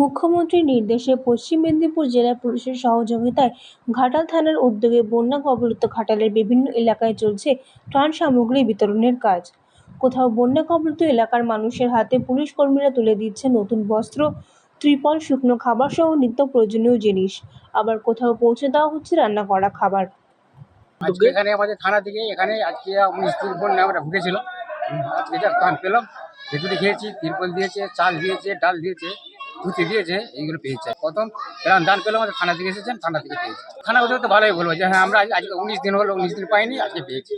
মুখ্যমন্ত্রীর নির্দেশে পশ্চিম মেদিনীপুর জেলা পুলিশের সহযোগিতায় ঘাটাল থানার উদ্যোগে বন্যা কবলিত ঘাটালের বিভিন্ন এলাকায় চলছে ত্রাণ সামগ্রী বিতরণের কাজ। কোথাও বন্যা কবলিত এলাকার মানুষের হাতে পুলিশ কর্মীরা তুলে দিচ্ছে নতুন বস্ত্র, ত্রিপল, শুকনো খাবার সহ নিত্য প্রয়োজনীয় জিনিস। আবার কোথাও পৌঁছে দেওয়া হচ্ছে রান্না করা খাবার। এখানে আমাদের থানা থেকে এখানে আজকে আমরা ঢুকেছিল আজকে যা পেলাম। খেয়েছি, তিরপল দিয়েছে, চাল দিয়েছে, ডাল দিয়েছে। ধুতি দিয়েছে এইগুলো পেয়েছে প্রথম এরকম দান পেলাম আমাদের থানা থেকে এসেছেন থানা থেকে পেয়েছি থানা ওদের তো ভালোই বলব যে হ্যাঁ আমরা আজ- আজকে উনিশ দিন হলো উনিশ দিন পাইনি আজকে পেয়েছি।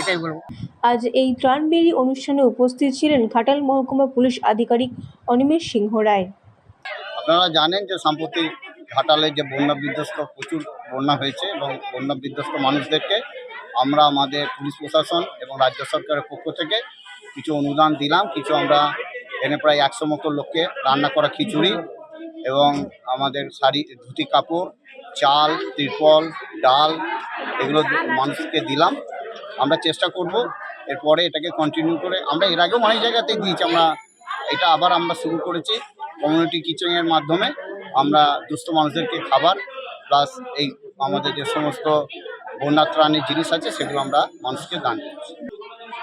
এটাই বলব। আজ এই ত্রাণবেরি অনুষ্ঠানে উপস্থিত ছিলেন ঘাটাল মহকুমা পুলিশ আধিকারিক অনিমেষ সিংহ রায়। আপনারা জানেন যে সাম্প্রতি ঘাটালে যে বন্যা বিধ্বস্ত প্রচুর বন্যা হয়েছে এবং বন্যা বিধ্বস্ত মানুষদেরকে আমরা আমাদের পুলিশ প্রশাসন এবং রাজ্য সরকারের পক্ষ থেকে কিছু অনুদান দিলাম কিছু আমরা এনে প্রায় একশো মতো লোককে রান্না করা খিচুড়ি এবং আমাদের শাড়ি, ধুতি কাপড়, চাল, ত্রিপল, ডাল, এগুলো মানুষকে দিলাম। আমরা চেষ্টা করব এরপরে এটাকে কন্টিনিউ করে। আমরা এর আগেও অনেক জায়গাতেই দিয়েছি, আমরা এটা আবার আমরা শুরু করেছি কমিউনিটি কিচেনের মাধ্যমে। আমরা দুস্থ মানুষদেরকে খাবার প্লাস এই আমাদের যে সমস্ত বন্যা ত্রাণের জিনিস আছে, সেগুলো আমরা মানুষকে দান করছি।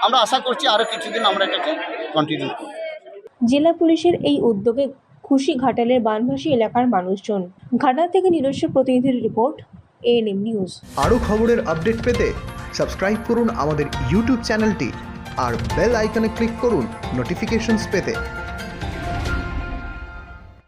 আমরা আশা করছি আরও কিছুদিন আমরা এটাকে কন্টিনিউ করব। জেলা পুলিশের এই উদ্যোগে খুশি ঘাটালের বানভাসী এলাকার মানুষজন। ঘাটাল থেকে নিজস্ব প্রতিনিধির রিপোর্ট, এএনএম নিউজ। আরও খবরের আপডেট পেতে সাবস্ক্রাইব করুন আমাদের ইউটিউব চ্যানেলটি আর বেল আইকনে ক্লিক করুন নোটিফিকেশনস পেতে।